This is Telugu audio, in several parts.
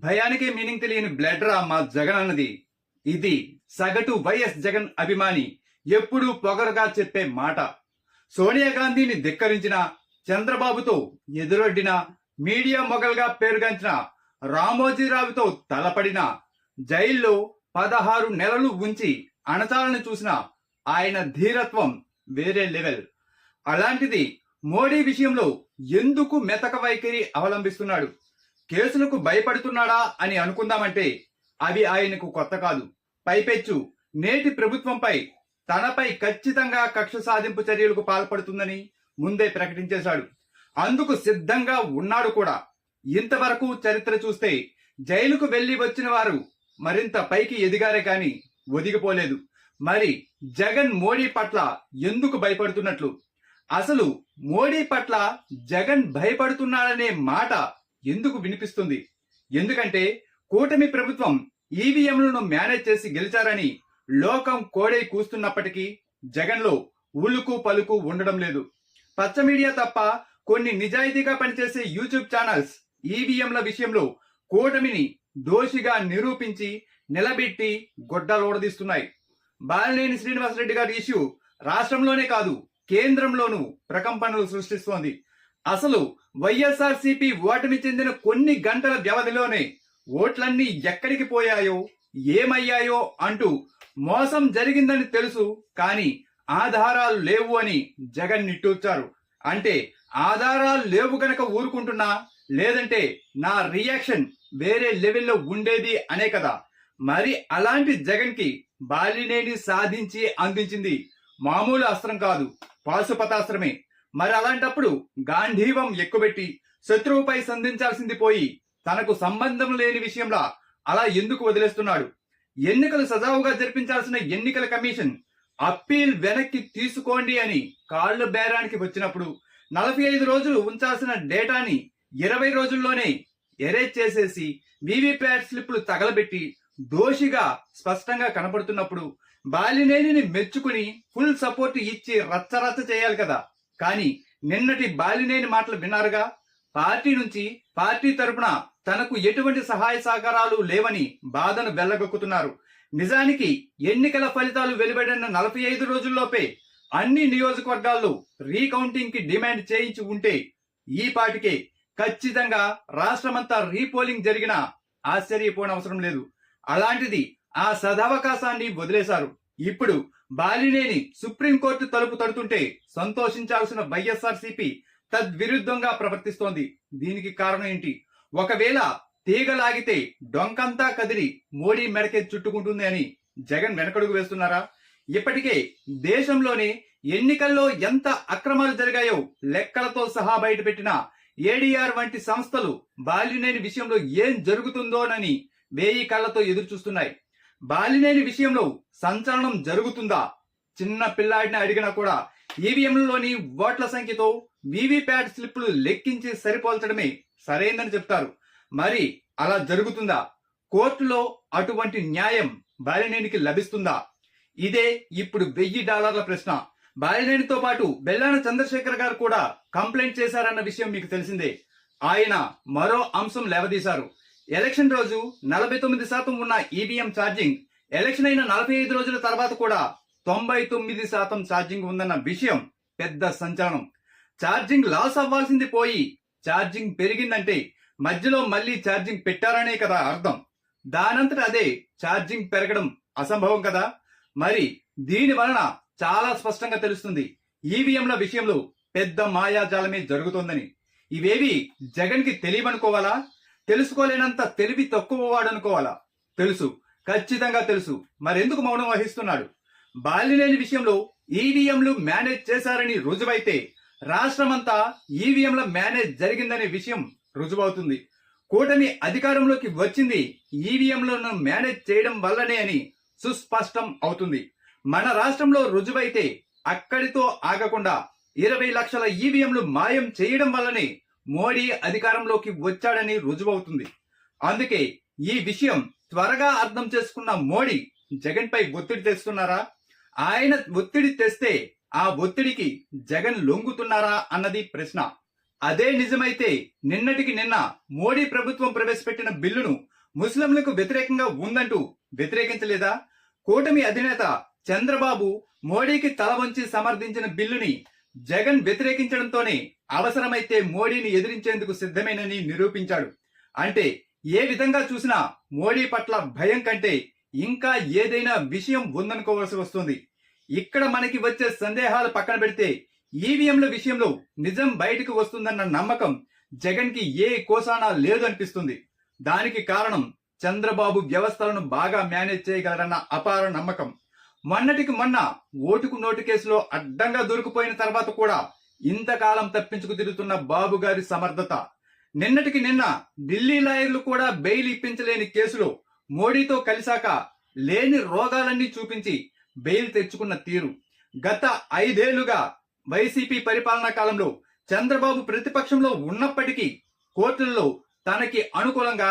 భయానికే మీనింగ్ తెలియని బ్లడ్ మా జగన్ అన్నది. ఇది సగటు వైఎస్ జగన్ అభిమాని ఎప్పుడూ పొగరుగా చెప్పే మాట. సోనియా గాంధీని ధిక్కరించిన చంద్రబాబుతో ఎదురొడ్డిన మీడియా మొగల్గా పేరుగాంచిన రామోజీరావుతో తలపడిన జైల్లో పదహారు నెలలు ఉంచి అణచాలని చూసిన ఆయన ధీరత్వం వేరే లెవెల్. అలాంటిది మోడీ విషయంలో ఎందుకు మెతక వైఖరి అవలంబిస్తున్నాడు? కేసులకు భయపడుతున్నాడా అని అనుకుందామంటే అవి ఆయనకు కొత్త కాదు. పైపెచ్చు. నేటి ప్రభుత్వంపై తనపై ఖచ్చితంగా కక్ష సాధింపు చర్యలకు పాల్పడుతుందని ముందే ప్రకటించేశాడు. అందుకు సిద్ధంగా ఉన్నాడు కూడా. ఇంతవరకు చరిత్ర చూస్తే జైలుకు వెళ్ళి వచ్చిన వారు మరింత పైకి ఎదిగారే కాని ఒదిగిపోలేదు. మరి జగన్ మోడీ పట్ల ఎందుకు భయపడుతున్నట్లు? అసలు మోడీ పట్ల జగన్ భయపడుతున్నాడనే మాట ఎందుకు వినిపిస్తుంది? ఎందుకంటే కూటమి ప్రభుత్వం ఈవీఎంలను మేనేజ్ చేసి గెలిచారని లోకం కోడై కూస్తున్నప్పటికీ జగన్లో ఉలుకు పలుకు ఉండడం లేదు. పచ్చ మీడియా తప్ప కొన్ని నిజాయితీగా పనిచేసే యూట్యూబ్ ఛానల్స్ ఈవీఎంల విషయంలో కూటమిని దోషిగా నిరూపించి నిలబెట్టి గొడ్డలోడదీస్తున్నాయి బాలినేని శ్రీనివాసరెడ్డి గారి ఇష్యూ రాష్ట్రంలోనే కాదు కేంద్రంలోనూ ప్రకంపనలు సృష్టిస్తోంది. అసలు వైఎస్ఆర్సీపీ ఓటమి చెందిన కొన్ని గంటల వ్యవధిలోనే ఓట్లన్నీ ఎక్కడికి పోయాయో ఏమయ్యాయో అంటూ మోసం జరిగిందని తెలుసు కానీ ఆధారాలు లేవు అని జగన్ నిట్టూర్చారు. అంటే ఆధారాలు లేవు గనక ఊరుకుంటున్నా లేదంటే నా రియాక్షన్ వేరే లెవెల్లో ఉండేది అనే కదా. మరి అలాంటి జగన్కి బాలినేని సాధించి అందించింది మామూలు అస్త్రం కాదు పాశుపతాస్త్రమే. మరి అలాంటప్పుడు గాంధీవం ఎక్కుబెట్టి శత్రువుపై సంధించాల్సింది పోయి తనకు సంబంధం లేని విషయంలో అలా ఎందుకు వదిలేస్తున్నాడు? ఎన్నికలు సజావుగా జరిపించాల్సిన ఎన్నికల కమిషన్ అప్పీల్ వెనక్కి తీసుకోండి అని కాళ్ళు బేరానికి వచ్చినప్పుడు నలభై ఐదు రోజులు ఉంచాల్సిన డేటాని ఇరవై రోజుల్లోనే ఎరేజ్ చేసేసి వీవీప్యాట్ స్లిప్లు తగలబెట్టి దోషిగా స్పష్టంగా కనపడుతున్నప్పుడు బాలినేనిని మెచ్చుకుని ఫుల్ సపోర్ట్ ఇచ్చి రచ్చరచ్చ చేయాలి కదా. కానీ నిన్నటి బాలినేని మాటలు విన్నారుగా? పార్టీ నుంచి పార్టీ తరపున తనకు ఎటువంటి సహాయ సహకారాలు లేవని బాధను వెళ్ళగొక్కుతున్నారు నిజానికి ఎన్నికల ఫలితాలు వెలువడిన నలభై ఐదు రోజుల్లోపే అన్ని నియోజకవర్గాల్లో రీకౌంటింగ్కి డిమాండ్ చేయించి ఉంటే ఈ పాటికే ఖచ్చితంగా రాష్ట్రమంతా రీపోలింగ్ జరిగినా ఆశ్చర్యపోనవసరం లేదు. అలాంటిది ఆ సదవకాశాన్ని వదిలేశారు. ఇప్పుడు బాలినేని సుప్రీంకోర్టు తలుపు తడుతుంటే సంతోషించాల్సిన వైఎస్ఆర్సీపీ తద్విరుద్ధంగా ప్రవర్తిస్తోంది. దీనికి కారణం ఏంటి? ఒకవేళ తీగలాగితే డొంకంతా కదిలి మోడీ మెడకే చుట్టుకుంటుంది అని జగన్ వెనకడుగు వేస్తున్నారా? ఇప్పటికే దేశంలోనే ఎన్నికల్లో ఎంత అక్రమాలు జరిగాయో లెక్కలతో సహా బయటపెట్టిన ఏడీఆర్ వంటి సంస్థలు బాలినేని విషయంలో ఏం జరుగుతుందోనని వేయి కళ్ళతో ఎదురు చూస్తున్నాయి బాలినేని విషయంలో సంచలనం జరుగుతుందా? చిన్న పిల్లాడిని అడిగినా కూడా ఈవీఎంలలోని ఓట్ల సంఖ్యతో వీవీప్యాట్ స్లిప్లు లెక్కించి సరిపోల్చడమే సరైందని చెప్తారు. మరి అలా జరుగుతుందా? కోర్టులో అటువంటి న్యాయం బాలినేనికి లభిస్తుందా? ఇదే ఇప్పుడు వెయ్యి డాలర్ల ప్రశ్న. బాలినేనితో పాటు బెల్లాన చంద్రశేఖర్ గారు కూడా కంప్లైంట్ చేశారన్న విషయం మీకు తెలిసిందే. ఆయన మరో అంశం లేవదీశారు. ఎలక్షన్ రోజు నలభై తొమ్మిది శాతం ఉన్న ఈవీఎం ఛార్జింగ్ ఎలక్షన్ అయిన నలభై ఐదు రోజుల తర్వాత కూడా తొంభై తొమ్మిది శాతం ఛార్జింగ్ ఉందన్న విషయం పెద్ద సంచలనం. ఛార్జింగ్ లాస్ అవ్వాల్సింది పోయి ఛార్జింగ్ పెరిగిందంటే మధ్యలో మళ్ళీ ఛార్జింగ్ పెట్టారనే కదా అర్థం. దానంతట అదే ఛార్జింగ్ పెరగడం అసంభవం కదా. మరి దీని వలన చాలా స్పష్టంగా తెలుస్తుంది ఈవీఎంల విషయంలో పెద్ద మాయాజాలమే జరుగుతోందని. ఇవేవి జగన్కి తెలియవనుకోవాలా తెలుసుకోలేనంత తెలివి తక్కువ వాడనుకోవాలా? తెలుసు. ఖచ్చితంగా తెలుసు. మరెందుకు మౌనం వహిస్తున్నాడు? బాల్యలేని విషయంలో ఈవీఎంలు మేనేజ్ చేశారని రుజువైతే రాష్ట్రమంతా ఈవీఎంల మేనేజ్ జరిగిందనే విషయం రుజువవుతుంది. కూటమి అధికారంలోకి వచ్చింది ఈవీఎంలను మేనేజ్ చేయడం వల్లనే అని సుస్పష్టం అవుతుంది. మన రాష్ట్రంలో రుజువైతే అక్కడితో ఆగకుండా ఇరవై లక్షల ఈవీఎంలు మాయం చేయడం వల్లనే మోడీ అధికారంలోకి వచ్చాడని రుజువవుతుంది. అందుకే ఈ విషయం త్వరగా అర్థం చేసుకున్న మోడీ జగన్ పై ఒత్తిడి తెస్తున్నారా? ఆయన ఒత్తిడి తెస్తే ఆ ఒత్తిడికి జగన్ లొంగుతున్నారా అన్నది ప్రశ్న. అదే నిజమైతే నిన్నటికి నిన్న మోడీ ప్రభుత్వం ప్రవేశపెట్టిన బిల్లును ముస్లింలకు వ్యతిరేకంగా ఉందంటూ వ్యతిరేకించలేదా? కూటమి అధినేత చంద్రబాబు మోడీకి తల వంచి సమర్థించిన బిల్లుని జగన్ వ్యతిరేకించడంతోనే అవసరమైతే మోడీని ఎదిరించేందుకు సిద్ధమేనని నిరూపించాడు. అంటే ఏ విధంగా చూసినా మోడీ పట్ల భయం కంటే ఇంకా ఏదైనా విషయం ఉందనుకోవాల్సి వస్తుంది. ఇక్కడ మనకి వచ్చే సందేహాలు పక్కన పెడితే ఈవీఎంల విషయంలో నిజం బయటకు వస్తుందన్న నమ్మకం జగన్కి ఏ కోసానా లేదనిపిస్తుంది. దానికి కారణం చంద్రబాబు వ్యవస్థలను బాగా మేనేజ్ చేయగలరన్న అపార నమ్మకం. మొన్నటికి మొన్న ఓటుకు నోటు కేసులో అడ్డంగా దొరికిపోయిన తర్వాత కూడా ఇంతకాలం తప్పించుకు తిరుగుతున్న బాబు గారి సమర్థత. నిన్నటికి నిన్న ఢిల్లీ లాయర్లు కూడా బెయిల్ ఇప్పించలేని కేసులో మోడీతో కలిశాక లేని రోగాలన్నీ చూపించి బెయిల్ తెచ్చుకున్న తీరు. గత ఐదేళ్ళుగా వైసీపీ పరిపాలనా కాలంలో చంద్రబాబు ప్రతిపక్షంలో ఉన్నప్పటికీ కోర్టుల్లో తనకి అనుకూలంగా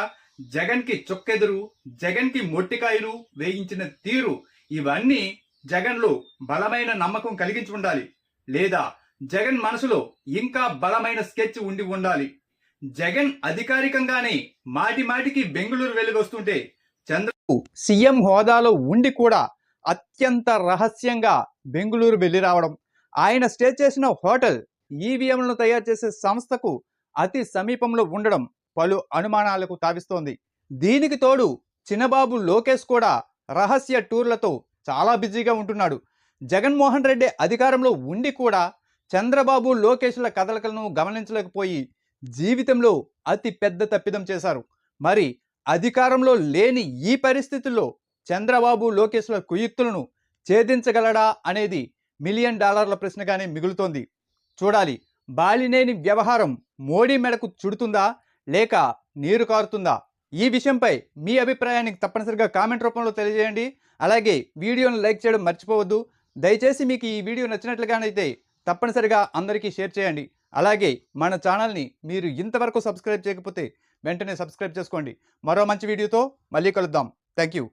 జగన్కి చొక్కెదురు జగన్కి మొట్టికాయలు వేయించిన తీరు ఇవన్నీ జగన్లో బలమైన నమ్మకం కలిగించి ఉండాలి. లేదా జగన్ మనసులో ఇంకా బలమైన స్కెచ్ ఉండి ఉండాలి. జగన్ అధికారికంగానే మాటి మాటికి బెంగళూరు వెళ్ళి వస్తుంటే చంద్రబాబు సీఎం హోదాలో ఉండి కూడా అత్యంత రహస్యంగా బెంగళూరు వెళ్ళి రావడం ఆయన స్టే చేసిన హోటల్ ఈవీఎంలను తయారు చేసే సంస్థకు అతి సమీపంలో ఉండడం పలు అనుమానాలకు తావిస్తోంది. దీనికి తోడు చిన్నబాబు లోకేష్ కూడా రహస్య టూర్లతో చాలా బిజీగా ఉంటున్నాడు. జగన్మోహన్ రెడ్డి అధికారంలో ఉండి కూడా చంద్రబాబు లోకేష్ల కదలికలను గమనించలేకపోయి జీవితంలో అతి పెద్ద తప్పిదం చేశారు. మరి అధికారంలో లేని ఈ పరిస్థితుల్లో చంద్రబాబు లోకేష్ల కుయుక్తులను ఛేదించగలడా అనేది మిలియన్ డాలర్ల ప్రశ్నగానే మిగులుతోంది. చూడాలి బాలినేని వ్యవహారం మోడీ మెడకు చుడుతుందా లేక నీరు కారుతుందా? ఈ విషయంపై మీ అభిప్రాయానికి తప్పనిసరిగా కామెంట్ రూపంలో తెలియజేయండి. అలాగే వీడియోను లైక్ చేయడం మర్చిపోవద్దు. దయచేసి మీకు ఈ వీడియో నచ్చినట్లుగానైతే తప్పనిసరిగా అందరికీ షేర్ చేయండి. అలాగే మన ఛానల్ని మీరు ఇంతవరకు సబ్స్క్రైబ్ చేయకపోతే వెంటనే సబ్స్క్రైబ్ చేసుకోండి. మరో మంచి వీడియోతో మళ్ళీ కలుద్దాం. Thank you